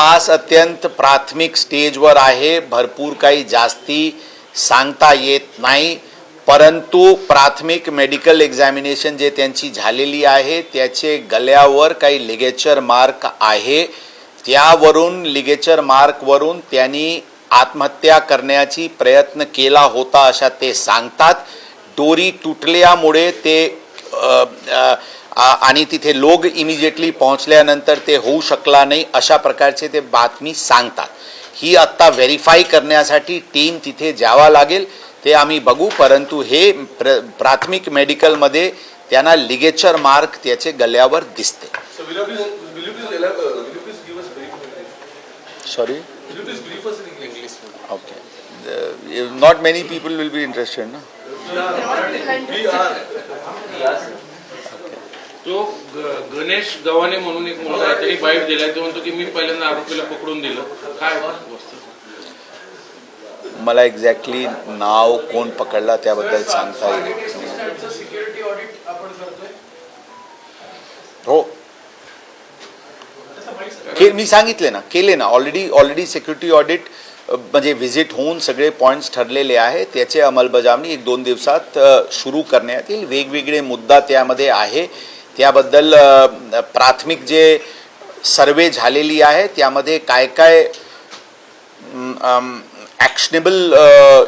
तपास अत्यंत प्राथमिक स्टेजवर आहे. भरपूर काही जास्ती सांगता येत नाही. परंतु प्राथमिक मेडिकल एक्झामिनेशन जे त्यांची झालेली आहे त्याचे गल्यावर काही लिगेचर मार्क आहे. त्यावरून लिगेचर मार्कवरून त्यांनी आत्महत्या करण्याची प्रयत्न केला होता अशा ते सांगतात. दोरी तुटल्यामुळे ते आणि तिथे लोक इमिजिएटली पोहोचल्यानंतर ते होऊ शकला नाही अशा प्रकारचे ते बातमी सांगतात. ही आत्ता व्हेरीफाय करण्यासाठी टीम तिथे जावा लागेल ते आम्ही बघू परंतु हे प्र प्राथमिक मेडिकलमध्ये त्यांना लिगेचर मार्क त्याचे गल्यावर दिसते? Sorry? Okay not many people will be interested no तो गणेश गव्हाणे म्हणून एक मुलगा आहे त्यांनी बाईट दिलाय तो म्हणतो की मी पहिल्यांदा आरोपीला पकडून दिलं. काय वस्तू मला एक्झॅक्टली नाव कोण पकडला त्याबद्दल सांगता येईल के मी सांगितले ना केले ना. ऑलरेडी ऑलरेडी सिक्युरिटी ऑडिट म्हणजे व्हिजिट होऊन सगळे पॉईंट्स ठरलेले आहे त्याचे अंमलबजावणी एक दोन दिवसात सुरू करण्यात येईल. वेगवेगळे मुद्दा त्यामध्ये आहे. त्याबद्दल प्राथमिक जे सर्वे झालेली आहे त्यामध्ये काय काय ॲक्शनेबल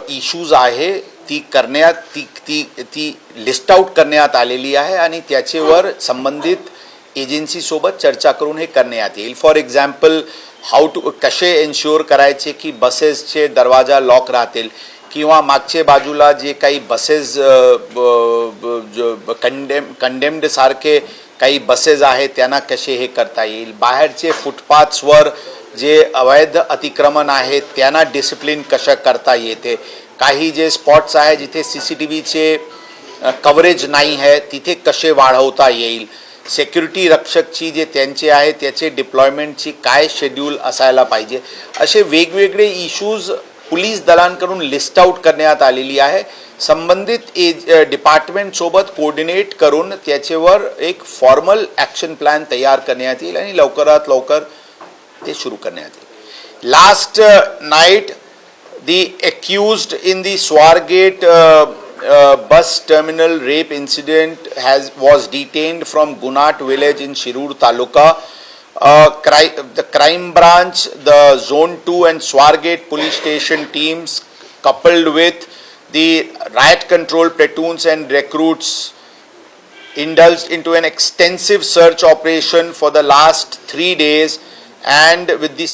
इश्यूज आहे ती करण्यात ती ती ती लिस्ट आउट करण्यात आलेली आहे आणि त्याच्यावर संबंधित एजन्सीसोबत चर्चा करून हे करण्यात येईल. फॉर एक्झाम्पल हाऊ टू कसे एन्श्युअर करायचे की बसेसचे दरवाजा लॉक राहतील? किंवा मागचे बाजूला जे काही बसेस कंडेम कंडेम्ड सारखे काही बसेस आहेत त्यांना कसे हे करता येईल? बाहेरचे फुटपाथ्सवर जे अवैध अतिक्रमण आहे त्यांना डिसिप्लिन कशा करता येते? काही जे स्पॉट्स आहे जिथे सी सी टी व्हीचे कव्हरेज नाही आहे तिथे कसे वाढवता येईल? सेक्युरिटी रक्षकची जे त्यांचे आहे त्याचे डिप्लॉयमेंटची काय शेड्यूल असायला पाहिजे असे वेगवेगळे इश्यूज पोलीस दलांकडून लिस्ट आउट करण्यात आलेली आहे. संबंधित एज डिपार्टमेंटसोबत कोऑर्डिनेट करून त्याच्यावर एक फॉर्मल ॲक्शन प्लॅन तयार करण्यात येईल आणि लवकरात लवकर ते सुरू करण्यात येईल. Last night the accused in the Swargate uh, uh, bus terminal rape incident has was detained from Gunat village in Shirur Taluka. Uh, cri- the crime branch, the Zone 2 and Swargate police station teams, coupled with the riot control platoons and recruits, indulged into an extensive search operation for the last three days and with the